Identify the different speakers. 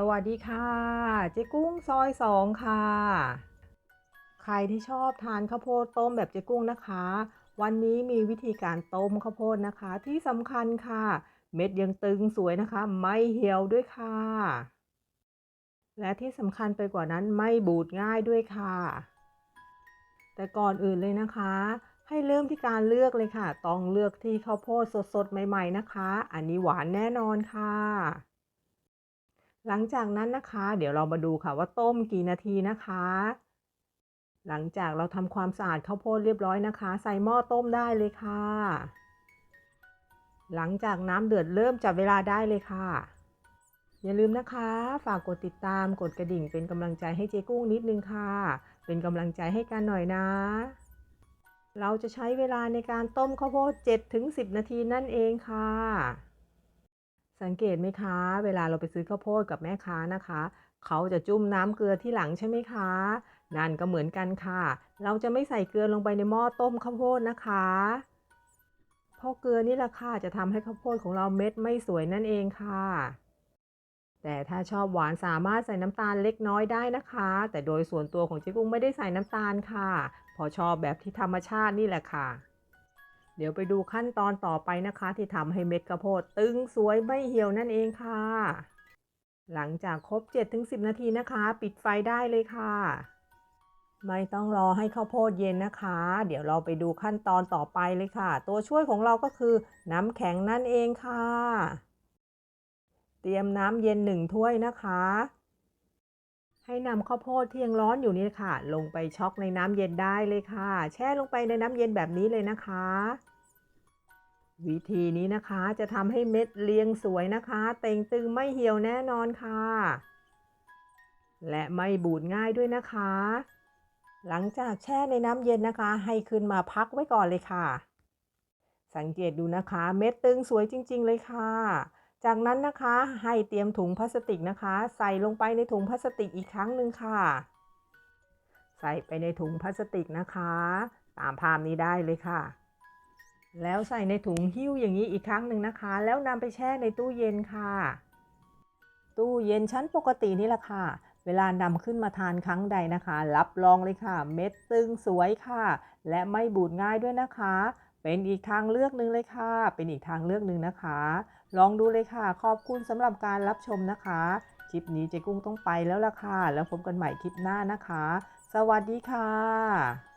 Speaker 1: สวัสดีค่ะ เจ๊กุ้งซอยสองค่ะ ใครที่ชอบทานข้าวโพดต้มแบบเจ๊กุ้งนะคะ วันนี้มีวิธีการต้มข้าวโพดนะคะ ที่สำคัญค่ะ เม็ดยังตึงสวยนะคะ ไม่เหี่ยวด้วยค่ะ และที่สำคัญไปกว่านั้นไม่บูดง่ายด้วยค่ะ แต่ก่อนอื่นเลยนะคะ ให้เริ่มที่การเลือกเลยค่ะ ต้องเลือกที่ข้าวโพดสดๆใหม่ ๆนะคะ อันนี้หวานแน่นอนค่ะ หลังจากนั้นนะคะ เดี๋ยวเรามาดูค่ะว่าต้มกี่นาทีนะคะ หลังจากเราทำความสะอาดข้าวโพดเรียบร้อยนะคะ ใส่หม้อต้มได้เลยค่ะ หลังจากน้ำเดือดเริ่มจับเวลาได้เลยค่ะ อย่าลืมนะคะ ฝากกดติดตามกดกระดิ่งเป็นกำลังใจให้เจ๊กุ้งนิดนึงค่ะ เป็นกำลังใจให้กันหน่อยนะ เราจะใช้เวลาในการต้มข้าวโพด 7-10 นาทีนั่นเองค่ะ สังเกตไหมคะ เวลาเราไปซื้อข้าวโพดกับแม่ค้านะคะ เขาจะจุ่มน้ำเกลือที่หลังใช่ไหมคะ นั่นก็เหมือนกันค่ะ เราจะไม่ใส่เกลือลงไปในหม้อต้มข้าวโพดนะคะเพราะเกลือนี่แหละค่ะจะทำให้ข้าวโพดของเราเม็ดไม่สวยนั่นเองค่ะ แต่ถ้าชอบหวานสามารถใส่น้ำตาลเล็กน้อยได้นะคะ แต่โดยส่วนตัวของเจ๊กุ้งไม่ได้ใส่น้ำตาลค่ะ พอชอบแบบที่ธรรมชาตินี่แหละค่ะ เดี๋ยวไปดูขั้นตอนต่อไปนะคะ ที่ทำให้เม็ดข้าวโพดตึงสวยไม่เหี่ยวนั่นเองค่ะ หลังจากครบ 7-10 นาทีนะคะ ปิดไฟได้เลยค่ะ ไม่ต้องรอให้ข้าวโพดเย็นนะคะ เดี๋ยวเราไปดูขั้นตอนต่อไปเลยค่ะ ตัวช่วยของเราก็คือน้ำแข็งนั่นเองค่ะ เตรียมน้ำเย็นหนึ่งถ้วยนะคะ ให้นำข้าวโพดที่ยังร้อนอยู่นี่ค่ะ ลงไปช็อกในน้ำเย็นได้เลยค่ะ แช่ลงไปในน้ำเย็นแบบนี้เลยนะคะ วิธีนี้นะคะจะทำให้เม็ดเรียงสวยนะคะ เต่งตึงไม่เหี่ยวแน่นอนค่ะ และไม่บูดง่ายด้วยนะคะ หลังจากแช่ในน้ำเย็นนะคะ ให้ขึ้นมาพักไว้ก่อนเลยค่ะ สังเกตดูนะคะ เม็ดตึงสวยจริง ๆ เลยค่ะ จากนั้นนะคะให้เตรียมถุงพลาสติกนะคะ ใส่ลงไปในถุงพลาสติกอีกครั้งหนึ่งค่ะ ใส่ไปในถุงพลาสติกนะคะ ตามภาพนี้ได้เลยค่ะ แล้วใส่ในถุงหิ้วอย่างนี้อีกครั้งหนึ่งนะคะ แล้วนำไปแช่ในตู้เย็นค่ะ ตู้เย็นชั้นปกตินี่แหละค่ะ เวลานำขึ้นมาทานครั้งใดนะคะ รับรองเลยค่ะ เม็ดตึงสวยค่ะ และไม่บูดง่ายด้วยนะคะ เป็นอีกทางเลือกหนึ่งเลยค่ะ เป็นอีกทางเลือกหนึ่งนะคะ ลองดูเลยค่ะ ขอบคุณสำหรับการรับชมนะคะ คลิปนี้เจ๊กุ้งต้องไปแล้วล่ะค่ะ แล้วพบกันใหม่คลิปหน้านะคะ สวัสดีค่ะ